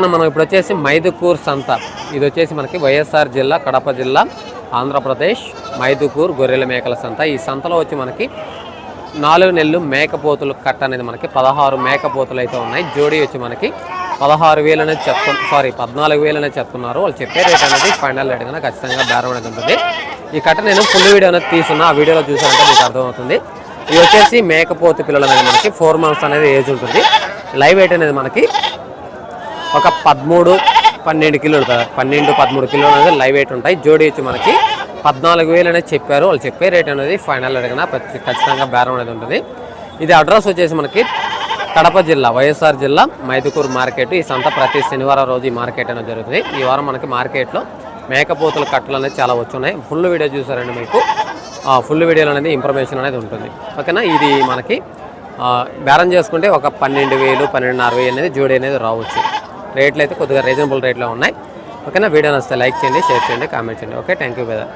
మనం ఇప్పుడు వచ్చేసి మైదుకూర్ సంత. ఇది వచ్చేసి మనకి వైఎస్ఆర్ జిల్లా కడప జిల్లా ఆంధ్రప్రదేశ్ మైదుకూర్ గొర్రెల మేకల సంత. ఈ సంతలో వచ్చి మనకి నాలుగు నెలలు మేకపోతులు కట్ట అనేది మనకి పదహారు మేకపోతులు అయితే ఉన్నాయి. జోడీ వచ్చి మనకి పదహారు వేలు అనేది చెప్తు సారీ పద్నాలుగు వేలు అనేది చెప్తున్నారు. వాళ్ళు చెప్పే రేట్ అనేది ఫైనల్ రేట్ కన్నా ఖచ్చితంగా బేరం అనేది ఉంటుంది. ఈ కట్ట నేను ఫుల్ వీడియో అనేది తీసుకున్నా ఆ వీడియోలో చూసానంటే మీకు అర్థమవుతుంది. ఇది వచ్చేసి మేకపోతు పిల్లలు అనేది మనకి ఫోర్ మంత్స్ అనేది ఏజ్ ఉంటుంది. లైవ్ వెయిట్ అనేది మనకి ఒక పదమూడు పన్నెండు కిలోలు కదా పన్నెండు పదమూడు కిలోలు అనేది లైవ్ వెయిట్ ఉంటాయి. జోడీ వచ్చి మనకి పద్నాలుగు వేలు అనేది చెప్పారు. వాళ్ళు చెప్పే రేట్ అనేది ఫైనల్ అడిగిన ఖచ్చితంగా బేరం అనేది ఉంటుంది. ఇది అడ్రస్ వచ్చేసి మనకి కడప జిల్లా వైఎస్ఆర్ జిల్లా మైదుకూరు మార్కెట్. ఈ సంత ప్రతి శనివారం రోజు ఈ మార్కెట్ అనేది జరుగుతుంది. ఈ వారం మనకి మార్కెట్లో మేకపోతుల కట్టలు అనేది చాలా వచ్చున్నాయి. ఫుల్ వీడియో చూసారండి మీకు. ఫుల్ వీడియోలు అనేది ఇన్ఫర్మేషన్ అనేది ఉంటుంది. ఓకేనా? ఇది మనకి బేరం చేసుకుంటే ఒక పన్నెండు వేలు పన్నెండున్నర వేలు అనేది జోడీ అనేది రావచ్చు. రేట్లు అయితే కొద్దిగా రీజనబుల్ రేట్లో ఉన్నాయి. ఓకేనా? వీడియో నచ్చితే లైక్ చేయండి షేర్ చేయండి కామెంట్ చేయండి. ఓకే? Thank you brother.